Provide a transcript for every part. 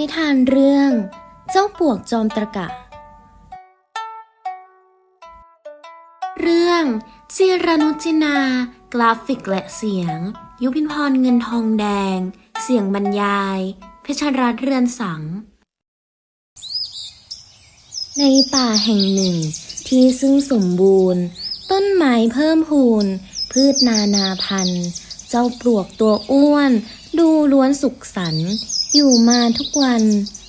นิทานเรื่อง เจ้าปวกจอมตรกะ เรื่องจิรนุจินา กราฟิกและเสียง ยุพินพรเงินทองแดง เสียงบรรยาย เพชรรัตเรือนสัง ในป่าแห่งหนึ่ง ที่ซึ่งสมบูรณ์ ต้นไม้เพิ่มพูน พืชนานาพันธุ์ เจ้าปลวกตัวอ้วน ดูล้วนสุขสันต์อยู่มาทุกวัน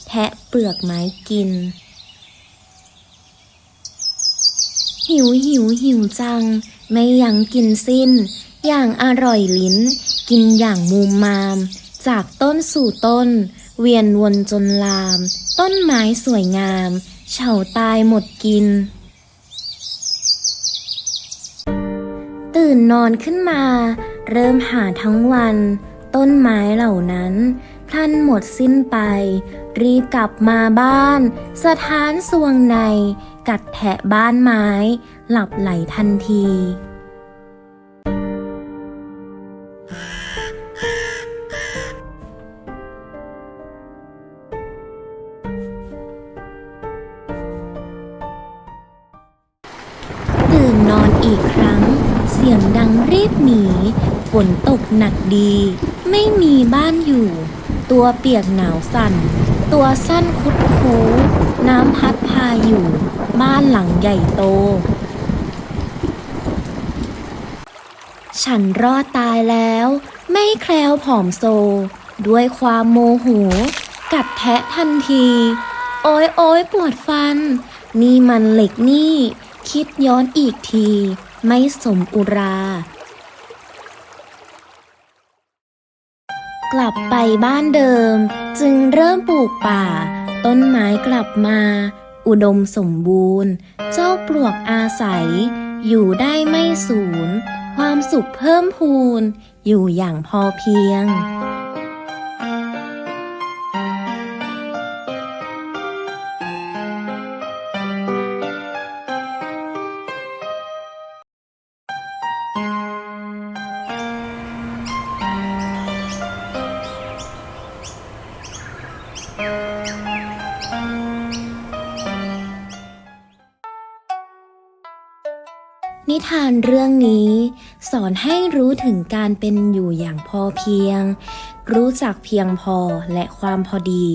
แทะเปลือกไม้กิน หิวหิวหิวจัง ไม่ยังกินสิ้น อย่างอร่อยลิ้น กินอย่างมูมมาม จากต้นสู่ต้น เวียนวนจนลาม ต้นไม้สวยงาม เฉาตายหมดกิน ตื่นนอนขึ้นมา เริ่มหาทั้งวัน ต้นไม้เหล่านั้นพลันหมดสิ้นไป รีบกลับมาบ้าน สถานสวงใน กัดแทะบ้านไม้ หลับไหลทันทีตื่นนอนอีกครั้ง เสียงดังรีบหนี นตกหนักดี ไม่มีบ้านอยู่ ตัวเปียกหนาวสั่น ตัวสั้นคุดคูน้ำพัดพาอยู่ บ้านหลังใหญ่โต ฉันรอดตายแล้ว ไม่แคล้วผอมโซ ด้วยความโมโห กัดแทะทันที โอ้ยโอ้ยปวดฟัน นี่มันเหล็กนี่ คิดย้อนอีกที ไม่สมอุรา กลับไปบ้านเดิม จึงเริ่มปลูกป่า ต้นไม้กลับมา อุดมสมบูรณ์ เจ้าปลวกอาศัย อยู่ได้ไม่สูญ ความสุขเพิ่มพูน อยู่อย่างพอเพียง นิทานเรื่องนี้ สอนให้รู้ถึงการเป็นอยู่อย่างพอเพียง รู้จักเพียงพอและความพอดี